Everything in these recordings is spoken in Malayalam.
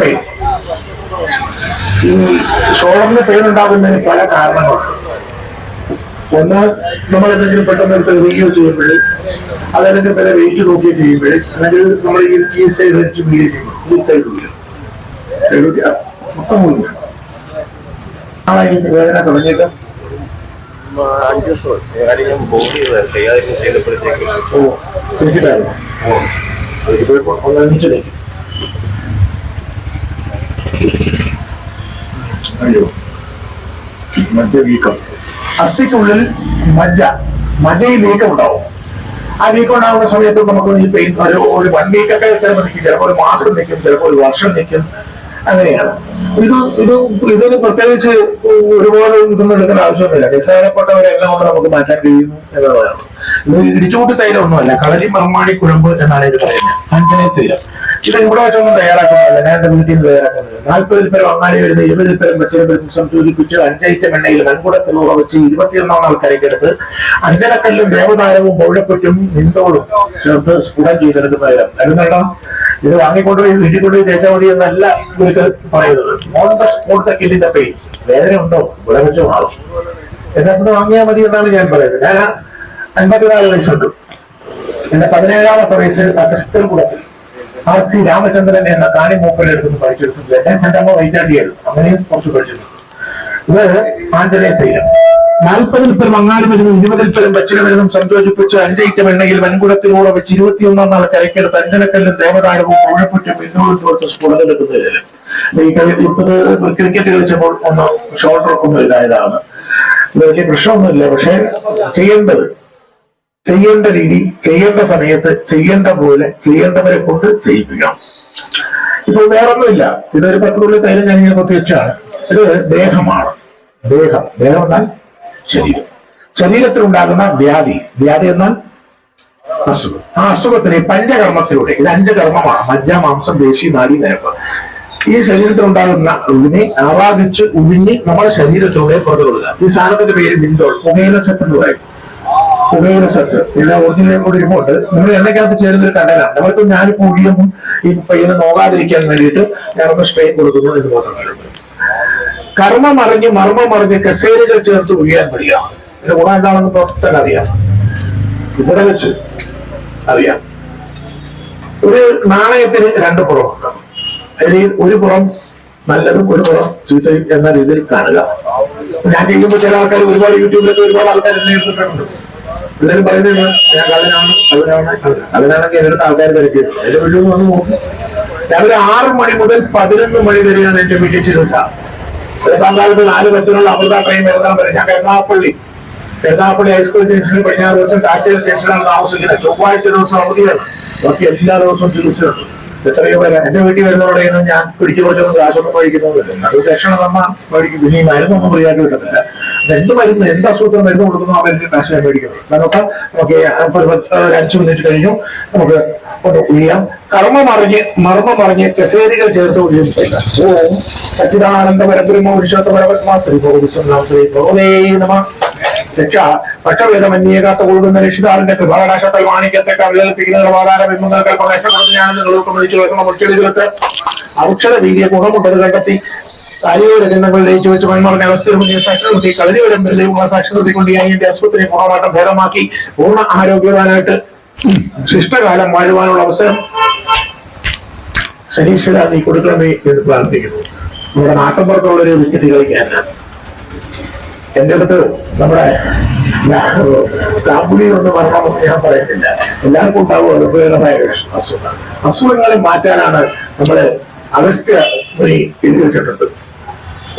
പെയിൻ ഈ ഷോൾഡറിന് പെയിൻ ഉണ്ടാകുന്നതിന് പല കാരണങ്ങളുണ്ട്. ഒന്ന് നമ്മൾ എന്തെങ്കിലും പെട്ടെന്ന് എടുത്ത് റീയോ ചെയ്യുമ്പോൾ അതല്ലെങ്കിൽ പല വെയിറ്റ് നോക്കി ചെയ്യുമ്പോൾ അല്ലെങ്കിൽ നമ്മൾ ഈ സൈഡ് വെച്ച് ഈ സൈഡ് മൊത്തം മുഴുവൻ നാളെ ഈ വേദന തുടങ്ങിയിട്ട്? അഞ്ച് ദിവസം കാര്യം ബോഡി ചെയ്തപ്പോഴത്തേക്ക് ഓ ഓ അയ്യോ. മജ്ജ വീക്കം. അസ്ഥിക്കുള്ളിൽ മജ്ജ. മജ്ജയിൽ വീക്കം ഉണ്ടാവും. ആ വീക്കം ഉണ്ടാകുന്ന സമയത്ത് നമുക്ക് ഈ പെയിൻ ഒരു ഒരു വൺ വീക്കൊക്കെ ചിലപ്പോൾ നിൽക്കും. ചിലപ്പോൾ ഒരു മാസം നിൽക്കും. ചിലപ്പോൾ ഒരു വർഷം നിൽക്കും. അങ്ങനെയാണ്. ഇത് ഇത് ഇതിന് പ്രത്യേകിച്ച് ഒരുപാട് ഇതൊന്നും എടുക്കേണ്ട ആവശ്യമൊന്നുമില്ല. നിസ്സാരപ്പെട്ടവരെല്ലാം നമുക്ക് മാറ്റാൻ കഴിയുന്നു എന്നുള്ളതാണ്. ഇത് ഇടിച്ചുകൂട്ടി തൈലമൊന്നുമല്ല കളരി മർമാണി കുഴമ്പ് എന്നാണ് ഇത് പറയുന്നത്. അഞ്ചനെ തൈലം ഇത് ഇവിടെ വെച്ചൊന്നും തയ്യാറാക്കുന്നില്ല. നേരത്തെ വീട്ടിൽ നിന്ന് തയ്യാറാക്കുന്നത് നാൽപ്പതിൽ പേരും അങ്ങാടി വരുന്ന ഇരുപതിൽ പേരും വെച്ചിലും സംയോജിപ്പിച്ച് അഞ്ചൈറ്റം എണ്ണയിൽ മൺകുടത്തിലൂറ വെച്ച് ഇരുപത്തിയൊന്നാം ആൾക്കാരേക്കെടുത്ത് അഞ്ചരക്കല്ലും ദേവതാരവും പൗഴപ്പറ്റും നിന്തോടും ചേർത്ത് സ്ഫുടം ചെയ്തെടുക്കുന്നതിലും വരുന്നുണ്ടോ ഇത് വാങ്ങിക്കൊണ്ടുപോയി വീട്ടിൽ കൊണ്ടുപോയി തേച്ചാൽ മതി എന്നല്ല വീട്ടിൽ പറയുന്നത്. ഓൺ ദ സ്പോട്ട് ദ കില്ലിന്റെ പെയിൻ വേദന ഉണ്ടോ ഇവിടെ വെച്ച് മാറും എന്നിട്ട് വാങ്ങിയാൽ മതി എന്നാണ് ഞാൻ പറയുന്നത്. ഞാൻ അൻപത്തിനാല് വയസ്സുണ്ട്. എന്റെ പതിനേഴാമത്തെ വയസ്സിൽ അഗസ്ത്യൽ കൂടത്തിൽ ആർ സി രാമചന്ദ്രൻ എന്ന കാണി മൂപ്പരുടെ അടുത്ത് പഠിച്ചെടുത്തു എന്നെ ചെണ്ടമ്മ വൈറ്റാട്ടിയായിരുന്നു അങ്ങനെയും കുറച്ച് പഠിച്ചിട്ടുണ്ട്. ഇത് ആഞ്ജനേയ തൈലം. നാൽപ്പതിൽ പേരും അങ്ങാടി മരുന്നും ഇരുപതിൽ പേരും പച്ചില മരുന്നും സംയോജിപ്പിച്ച് അഞ്ചേറ്റം എണ്ണയിൽ വൻകുടത്തിലൂടെ വെച്ച് ഇരുപത്തിയൊന്നാം നാൾ കരയ്ക്കെടുത്ത് അഞ്ചനക്കല്ലും ദേവതാരവും കോഴപ്പുറ്റും ഇന്നോളം തോർത്ത് സ്ഫുടനെടുക്കുന്നതിൽ ഈ കളി ഇപ്പത് ക്രിക്കറ്റ് കളിച്ചപ്പോൾ ഒന്ന് ഷോൾഡർ ഒന്ന് ഇതായതാണ്. ഇത് വലിയ പ്രശ്നമൊന്നുമില്ല. പക്ഷെ ചെയ്യേണ്ടത് ചെയ്യേണ്ട രീതി ചെയ്യേണ്ട സമയത്ത് ചെയ്യേണ്ട പോലെ ചെയ്യേണ്ടവരെ കൊണ്ട് ചെയ്യിപ്പിക്കണം. ഇപ്പോൾ വേറൊന്നുമില്ല. ഇതൊരു പത്ത് തുള്ളി തൈലം ഞാൻ ഇങ്ങനെ പ്രത്യക്ഷമാണ് ഇത് ദേഹമാണ്. ദേഹം. ദേഹം എന്നാൽ ശരീരം. ശരീരത്തിൽ ഉണ്ടാകുന്ന വ്യാധി. വ്യാധി എന്നാൽ അസുഖം. ആ അസുഖത്തിന് പഞ്ചകർമ്മത്തിലൂടെ ഇത് അഞ്ച് കർമ്മമാണ് മജ്ജ മാംസം ദേശി നാടി നരമ്പ് ഈ ശരീരത്തിൽ ഉണ്ടാകുന്ന ഇതിനെ ആവാഹിച്ച് ഉഴിഞ്ഞ് നമ്മുടെ ശരീരത്തിലൂടെ പുറത്തു കൊടുക്കുക ഈ സാധനത്തിന്റെ പേര് ബിന്ദോൾ പുകയില സെറ്റ് പറയും പുകയില സെറ്റ് ഇതിന്റെ ഒറിജിനൽ കൂടി ഇരിപ്പുണ്ട് നമ്മൾ എണ്ണയ്ക്കകത്ത് ചേരുന്ന ഒരു കടലാണ് നമ്മളിപ്പോ ഞാനിപ്പോ ഉഴിയുമ്പോൾ ഈ പയ്യനെ നോക്കാതിരിക്കാൻ വേണ്ടിയിട്ട് ഞാനൊന്ന് സ്ട്രെയിൻ കൊടുക്കുന്നു എന്ന് മാത്രമേ കർമ്മം അറിഞ്ഞ് മർമ്മം അറിഞ്ഞ് കസേരകൾ ചേർത്ത് ഒഴിയാൻ പഠിക്കുക. എന്റെ ഗുണം എന്താണെന്ന് പ്രവർത്തന അറിയാം. ഇവിടെ വെച്ച് അറിയാം. ഒരു നാണയത്തിന് രണ്ട് പുറമുണ്ട്. അതിൽ ഒരു പുറം നല്ലതും ഒരു പുറം ചീത്തയും എന്ന രീതിയിൽ കാണുക. ഞാൻ ചെയ്യുമ്പോൾ ചില ആൾക്കാർ ഒരുപാട് യൂട്യൂബിലൊക്കെ ഒരുപാട് ആൾക്കാർ എന്നെ എടുത്തിട്ടുണ്ട് എല്ലാവരും പറയുന്നത് ഞാൻ കള്ളനാണ് കള്ളനാണ് കള്ളനാണെങ്കിൽ എന്നിട്ട് ആൾക്കാർ തിരക്കിയത് എന്റെ വീട്ടിൽ നിന്ന് വന്ന് നോക്കും. രാവിലെ ആറ് മണി മുതൽ പതിനൊന്ന് മണി വരെയാണ് എന്റെ വീട്ടിൽ ചികിത്സ. കാലത്ത് നാല് പത്തിനുള്ള അമൃത ട്രെയിൻ വരുന്ന വരെ ഞാൻ കരുനാഗപ്പള്ളി കരുനാഗപ്പള്ളി ഹൈസ്കൂൾ ജംഗ്ഷനിൽ പടിഞ്ഞാറ് ദിവസം കാച്ചേരി ജംഗ്ഷനാണ് താമസിക്കുന്നത് ചൊവ്വാഴ്ച ദിവസം അവധിയാണ് ബാക്കി എല്ലാ ദിവസവും ചികിത്സയുണ്ട് എത്രയോ പേര് എന്റെ വീട്ടിൽ വരുന്നവരുടെ കയ്യിൽ നിന്ന് ഞാൻ പിടിച്ചു കുറച്ചൊന്നും കാശൊന്നും മേടിക്കുന്നവരില്ല അത് ദക്ഷിണ തമ്മ മേടിക്കും. പിന്നെ ഈ മരുന്നൊന്നും ഫ്രീ ആയിട്ട് കിട്ടത്തില്ല. എന്ത് മരുന്ന് എന്ത് അസുഖത്തിന് മരുന്ന് കൊടുക്കുന്നു ആ മരുന്ന് മാക്സിമം മേടിക്കണം. നമുക്ക് നമുക്ക് അഞ്ച് മിനിറ്റ് കഴിഞ്ഞു. നമുക്ക് ഒന്ന് കർമ്മ മറിഞ്ഞ് മർമ്മ മറിഞ്ഞ് കസേരികൾ ചേർത്ത് ഒഴിയും ഓം സച്ചിദാനന്ദ പരബ്രഹ്മ ഉരുഷോത്ത പരബ്രഹ്മ ശ്രീ ഗോപിച്ചു ശ്രീ ഭഗവതേ നമ. രക്ഷ പക്ഷഭേദമന്യേകാത്ത കൊള്ളുന്ന രക്ഷിതാവിന്റെ കൃപാകടാശത്തൽ മാണിക്യത്തെ കവിതൽപ്പിക്കുന്ന നിർവാധാര ബിംബങ്ങൾക്ക് രക്ഷപ്പെടുന്ന ഞാൻ നിങ്ങൾക്ക് മതിച്ചു വെക്കണം മുച്ചെടികൾക്ക് അക്ഷര രീതിയെ ഗുണമുണ്ടത് കണ്ടെത്തി കാര്യങ്ങൾ ലയിച്ചു വെച്ച് മൺമറഞ്ഞ അവസ്ഥയിൽ സാക്ഷരത്തി കളരിവരമ്പരിലേക്കുള്ള സാക്ഷരത കൊണ്ട് ഞാൻ എന്റെ ആസ്പത്രി പൂർണമായിട്ടും ഭേദമാക്കി പൂർണ ആരോഗ്യവാനായിട്ട് ശിഷ്ടകാലം വാഴുവാനുള്ള അവസരം ശനീശ്വര നീ കൊടുക്കണമേ എന്ന് പ്രാർത്ഥിക്കുന്നു. നമ്മുടെ നാട്ടിൻപുറത്തുള്ളൊരു വിക്കറ്റ് കളിക്കാരനാണ് എന്റെ അടുത്ത് നമ്മുടെ കാമ്പുളി ഒന്ന് മരണമെന്ന് ഞാൻ പറയുന്നില്ല എല്ലാവർക്കും ഉണ്ടാവും അനുഭവകരമായ അസുഖം. അസുഖങ്ങളെ മാറ്റാനാണ് നമ്മൾ അഗസ്ത്യ മുനി എഴുതി വെച്ചിട്ടുണ്ട്.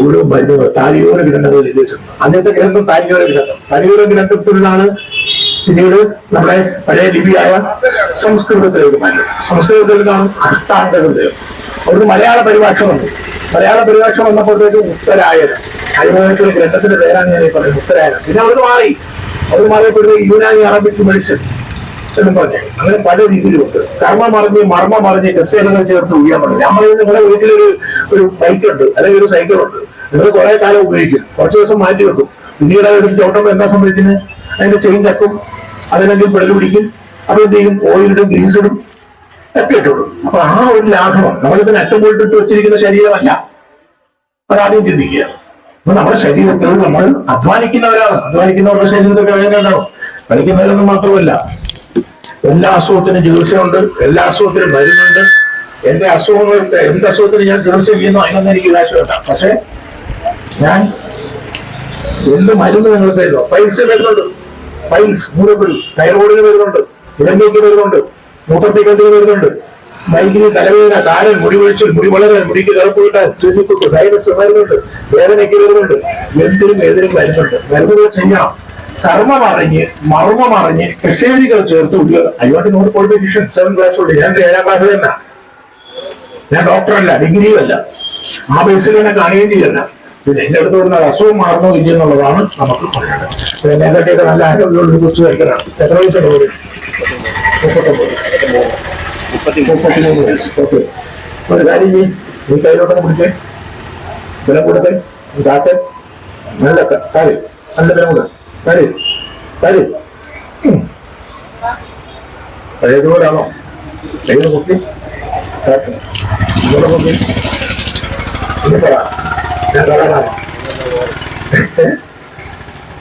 ഓരോ മരുന്നുകൾ താലിയോര ഗ്രന്ഥങ്ങൾ എഴുതി വെച്ചിട്ടുണ്ട്. അന്നത്തെ ഗ്രന്ഥം താലിയോര ഗ്രന്ഥം. താലിയോര ഗ്രന്ഥത്തിലാണ് പിന്നീട് നമ്മുടെ പഴയ ലിപിയായ സംസ്കൃതത്തിലേക്ക് മാറ്റി. സംസ്കൃതത്തിൽ നിന്നാണ് ഹൃദയം. അവിടുന്ന് മലയാള പരിഭാഷ വന്നു. മലയാള പരിഭാഷ വന്നപ്പോഴത്തേക്ക് ഉത്തരായനം അതിനൊരു ഗ്രന്ഥത്തിന്റെ പേരാണ് ഞാൻ ഈ പറയുന്നത് ഉത്തരായനം പിന്നെ അവിടുന്ന് മാറി. അവിടുന്ന് മാറിയപ്പോഴത്തേക്ക് യുനാനി അറബിക് മെഡിസിൻ എന്നും പറഞ്ഞു. അങ്ങനെ പല രീതിയിലുണ്ട് കർമ്മ മറിഞ്ഞ് മർമ്മ മറിഞ്ഞ് കസേരകൾ ചേർത്ത് ഉയ്യാൻ പറഞ്ഞു നമ്മൾ നിങ്ങളുടെ വീട്ടിലൊരു ഒരു ബൈക്ക് ഉണ്ട് അല്ലെങ്കിൽ ഒരു സൈക്കിൾ ഉണ്ട്. നിങ്ങൾ കുറെ കാലം ഉപയോഗിക്കും. കുറച്ച് ദിവസം മാറ്റി വെക്കും. പിന്നീട് അതൊരു ചോട്ടം എന്താ സംഭവിക്കുന്നത് അതിന്റെ ചെയിൻ തക്കും അതിനെങ്കിലും പെടൽ പിടിക്കും. അപ്പൊ എന്ത് ചെയ്യും? ഓയിലിടും ഗ്രീസ് ഇടും. ഒക്കെ ഇട്ടുള്ളൂ അപ്പൊ ആ ഒരു ലാഘവം നമ്മളിതിന് അറ്റം പോയിട്ടിട്ട് വെച്ചിരിക്കുന്ന ശരീരമല്ല. അതാദ്യം ചിന്തിക്കുക. അപ്പൊ നമ്മുടെ ശരീരത്തിൽ നമ്മൾ അധ്വാനിക്കുന്നവരാണ്. അധ്വാനിക്കുന്നവരുടെ ശരീരത്തിൽ വേദന കളിക്കുന്നവരൊന്നും മാത്രമല്ല. എല്ലാ അസുഖത്തിനും ചികിത്സയുണ്ട്. എല്ലാ അസുഖത്തിനും മരുന്നുണ്ട്. എന്റെ അസുഖങ്ങൾ എന്റെ അസുഖത്തിന് ഞാൻ ചികിത്സ ചെയ്യുന്നു? അതിനൊന്നും എനിക്ക് കാശ് പക്ഷെ ഞാൻ എന്ത് മരുന്ന് നിങ്ങൾ തരുന്നു? പൈൽസ് വരുന്നുണ്ട് പൈൽസ് മുറിവിൽ തൈറോയിഡിന് വരുന്നുണ്ട് ഇടമ്പേക്ക് വരുന്നുണ്ട് മൂത്രത്തിക്കത്തിന് വരുന്നുണ്ട്? മൈക്കിന് തലവേദന കാലൻ മുടി വിളിച്ചു മുടി വളരാൻ മുടിക്ക് കറുപ്പ് കിട്ടാൻ ചുറ്റിക്കുപ്പ് സൈനസ് വരുന്നുണ്ട്. വേദനയ്ക്ക് വരുന്നുണ്ട്. എന്തിനും ഏതിനും വരുന്നുണ്ട്. വരുന്നത് ചെയ്യണം കർമ്മം അറിഞ്ഞ് മർമ്മം അറിഞ്ഞ് കസേരികൾ ചേർത്ത് ഉപയോഗം അയ്യോട്ട് നോട്ട് ക്വാളിഫിക്കേഷൻ സെവൻ ക്ലാസ് ഉണ്ട് ഞാൻ ഏഴാം ക്ലാസ് തന്നെ ഞാൻ ഡോക്ടറല്ല ഡിഗ്രിയും അല്ല. ആ ബേസിൽ തന്നെ കാണുകയും ചെയ്യല്ല പിന്നെ എന്റെ അടുത്ത് വരുന്ന അസുഖം മാറണോ ഇല്ലെന്നുള്ളതാണ് നമുക്ക് പറയേണ്ടത് എന്നെ കട്ടിയൊക്കെ നല്ല ആരോഗ്യമുള്ള കുറിച്ച് കഴിക്കണം എത്ര ഒരു മുപ്പത്തൊമ്പത് മുപ്പത്തിമൂന്ന് ഓക്കെ ഒരു കാര്യം ചെയ്യും നീ കയ്യിലോട്ടൊന്ന് പിടിച്ചേ ബലം കൊടുത്തേ കാത്ത് നല്ല കാര്യം നല്ല ബലം കൊടു കാര്യം കാര്യം പഴയതുപോലാണോ കയ്യിൽ കുത്തി കാത്ത് ഇങ്ങോട്ട് നോക്കി ഇനി പറ ഞാൻ പറയാനാണ്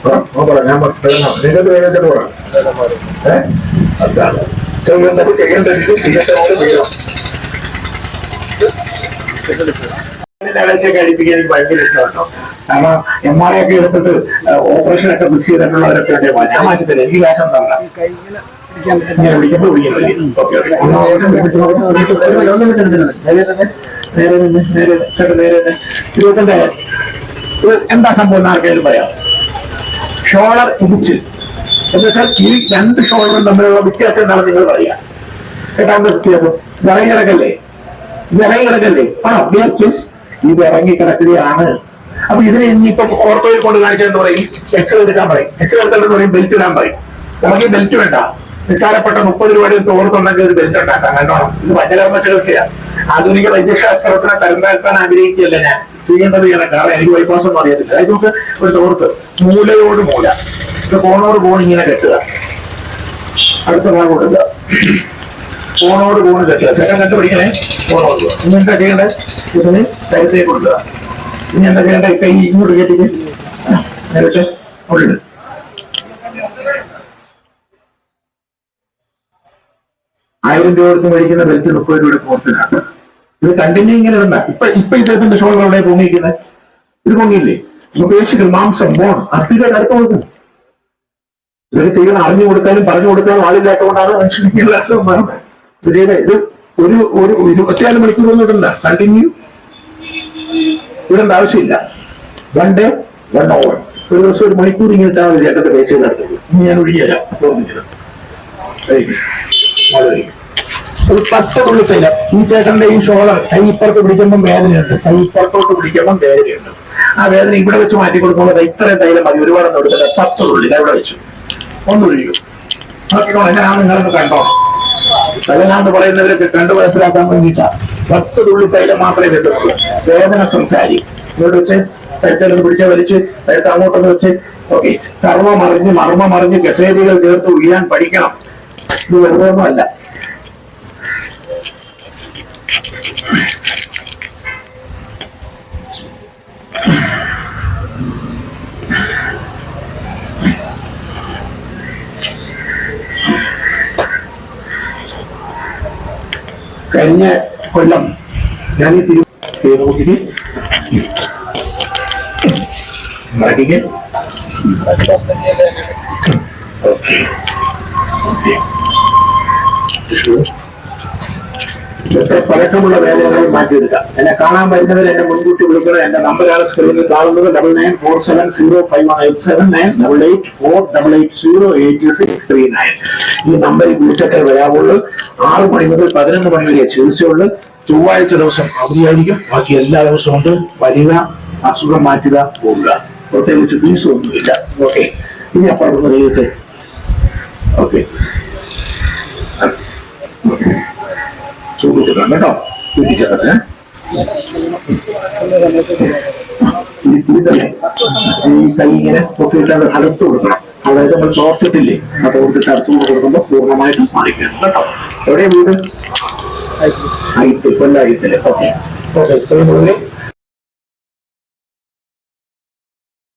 പറ. ഞാൻ പറയാനാണ് നിങ്ങൾക്ക് വേണ്ടിയിട്ട് പറ ഏ? അതാണ്. ചെയ്യേണ്ടത് ചെയ്യേണ്ടത് ചെയ്യേണ്ടത് ചെയ്യണം എനിക്ക് ഭയങ്കര ഇഷ്ടമാട്ടോ. കാരണം എം ആർ ഐ ഒക്കെ എടുത്തിട്ട് ഓപ്പറേഷൻ ഒക്കെ ഫിക്സ് ചെയ്തിട്ടുള്ളവരൊക്കെ ഉണ്ട് ഞാൻ മാറ്റി തരാം. എനിക്ക് കാശം തരണം ഇങ്ങനെ വിളിക്കുമ്പോൾ വിളിക്കുന്നു ഓക്കെ നേരെ നേരെ ചേട്ടൻ നേരെ എന്താ സംഭവം ആർക്കെങ്കിലും പറയാം ഷോളർ ഇടിച്ച് എന്ന് വെച്ചാൽ ഈ രണ്ട് ഷോകളും തമ്മിലുള്ള വ്യത്യാസം എന്താണെന്ന് നിങ്ങൾ പറയുക എട്ടാമത്തെ വ്യത്യാസം? ഇറങ്ങി കിടക്കല്ലേ ഇത് ഇറങ്ങി കിടക്കല്ലേ ആ പ്ലീസ് ഇത് ഇറങ്ങി കിടക്കുകയാണ് അപ്പൊ ഇതിനെ ഇനിയിപ്പം ഓർത്തോയിൽ കൊണ്ട് കാണിച്ചതെന്ന് പറയും? എക്സൽ എടുക്കാൻ പറയും. എക്സൽ എടുത്തല്ലെന്ന് പറയും ബെൽറ്റ് ഇടാൻ പറയും. നമുക്ക് ഈ ബെൽറ്റ് വേണ്ട. നിസ്സാരപ്പെട്ട മുപ്പത് രൂപയുടെ തോർത്തുണ്ടെങ്കിൽ ഒരു ബെൽറ്റ് ഉണ്ടാക്കാം കണ്ടോണം ഇത് പഞ്ചകർമ്മ ചികിത്സയാണ് ആധുനിക വൈദ്യശാസ്ത്രത്തിനെ തരംതാഴ്ത്താൻ ആഗ്രഹിക്കുകയല്ല ഞാൻ. ചെയ്യേണ്ടത് ചെയ്യണം കാരണം എനിക്ക് ബൈപ്പാസ് ഒന്നും അറിയത്തില്ല. അതായത് നമുക്ക് ഒരു തോർത്ത് മൂലയോട് മൂല. കോണോട് കോൺ ഇങ്ങനെ കെട്ടുക. അടുത്ത ഭാഗം കൊടുക്കുക. ഫോണോട് ഫോൺ കെട്ടുക. ചേട്ടൻ കണ്ടു പിടിക്കണേ ഫോൺ കൊടുക്കുക ഇനി എന്താ ചെയ്യണ്ടേ ഇതിന് കരുത്തേക്ക് കൊടുക്കുക. ഇനി എന്താ ചെയ്യേണ്ടത്? കൈ ഇങ്ങോട്ട് കേട്ടിട്ട് ഉള്ളിട് ആയിരം രൂപ കൊടുത്ത് മേടിക്കുന്ന ബെൽറ്റ് മുപ്പത് രൂപയുടെ പോർത്തിനാണ് ഇത് കണ്ടിന്യൂ ഇങ്ങനെ ഇടണ്ട. ഇപ്പൊ ഇപ്പൊ ഇദ്ദേഹത്തിന്റെ ഷോൾഡർ എവിടെ പൊങ്ങിയിരിക്കുന്നത്. ഇത് പൊങ്ങിയില്ലേ? ഉപേക്ഷിക്കൽ മാംസം ബോൺ അസ്ഥിയുടെ അടുത്ത് കൊടുക്കും ഇതൊക്കെ ചെയ്യണം അറിഞ്ഞു കൊടുക്കാനും പറഞ്ഞു കൊടുക്കാനും ആളില്ലാത്തതുകൊണ്ടാണ് മനുഷ്യന് എല്ലാ അസുഖം വരുന്നത് ഇത് ചെയ്ത ഇത് ഒരു ഒരു ഇരുപത്തിനാല് മണിക്കൂറൊന്നും ഇടണ്ട. കണ്ടിന്യൂ ഇടേണ്ട ആവശ്യമില്ല. വൺ ഓവർ ഒരു ദിവസം ഒരു മണിക്കൂർ ഇങ്ങനെ മതി ചേട്ടന്റെ പൈസ നടത്തുള്ളൂ ഇനി ഞാൻ ഓർമ്മിച്ചത് ഒരു പത്ത് തുള്ളി തൈലം ഈ ചേട്ടന്റെ ഈ ഷോളർ കൈ ഇപ്പുറത്ത് പിടിക്കുമ്പോൾ വേദനയുണ്ട്. കൈ ഇപ്പുറത്തോട്ട് പിടിക്കുമ്പോൾ വേദനയുണ്ട്. ആ വേദന ഇവിടെ വെച്ച് മാറ്റി കൊടുക്കുമ്പോൾ ഇത്രയും തൈലം മതി. ഒരുപാടൊന്നും എടുത്തില്ല പത്ത് തുള്ളി ദാ ഇവിടെ വെച്ചു. നിങ്ങളൊന്ന് കണ്ടോ? പറയുന്നവരൊക്കെ കണ്ടു മനസ്സിലാക്കാൻ വേണ്ടിട്ടാ പത്ത് തുള്ളി തൈലം മാത്രമേ കിട്ടുള്ളൂ വേദന സംസാരി ഇവിടെ വെച്ച് കഴിച്ചാലൊന്ന് പിടിച്ച വലിച്ച് എടുത്ത് അങ്ങോട്ടൊന്ന് വെച്ച്. ഓക്കെ. കർമ്മം അറിഞ്ഞ് മർമ്മം അറിഞ്ഞ് കസേരികൾ ചേർത്ത് ഉയ്യാൻ പഠിക്കണം. ഇത് വെറുതെ ഒന്നും കഴിഞ്ഞ കൊല്ലം ഞാൻ ഈ തിരു നോക്കിയിട്ട് മടക്കിക്ക് ഇതൊക്കെ പഴക്കമുള്ള വേദനകളെ മാറ്റിയെടുക്കാം എന്നെ കാണാൻ വരുന്നവർ എന്നെ മുൻകൂട്ടി വിളിക്കുന്നത് എന്റെ നമ്പറാണ് സ്ക്രീനിൽ കാണുന്നത്. Double nine four seven zero five one eight seven nine double eight four double eight zero eight six three nine ഈ നമ്പറിൽ വിളിച്ചിട്ടേ വരാവുള്ളൂ. ആറ് മണി മുതൽ പതിനൊന്ന് മണി വരെ ചികിത്സയുള്ളൂ. ചൊവ്വാഴ്ച ദിവസം അവധിയായിരിക്കും. ബാക്കി എല്ലാ ദിവസവും ഉണ്ട്. വരിക അസുഖം മാറ്റുക പോകുക പ്രത്യേകിച്ച് ഫീസ് ഒന്നുമില്ല. ഓക്കെ ഇനി അപ്പുറത്ത് കഴിയട്ടെ ഓക്കെ സൂക്ഷിച്ചിട്ടുണ്ട് കേട്ടോ സൂക്ഷിച്ചിട്ടുണ്ട് ഈ കൈ ഇങ്ങനെ പൊട്ടിയിട്ട് അത് അടുത്ത് കൊടുക്കണം. അതായത് നമ്മൾ തോർത്തിട്ടില്ലേ? അത് കൊടുത്തിട്ട് അടുത്ത് കൊടുക്കുമ്പോൾ പൂർണമായിട്ടും മാറിക്കണം കേട്ടോ എവിടെയാണ് വീട്? ഐത്ത് കൊല്ലം ഐത്തിൽ ഓക്കെ. ഓക്കെ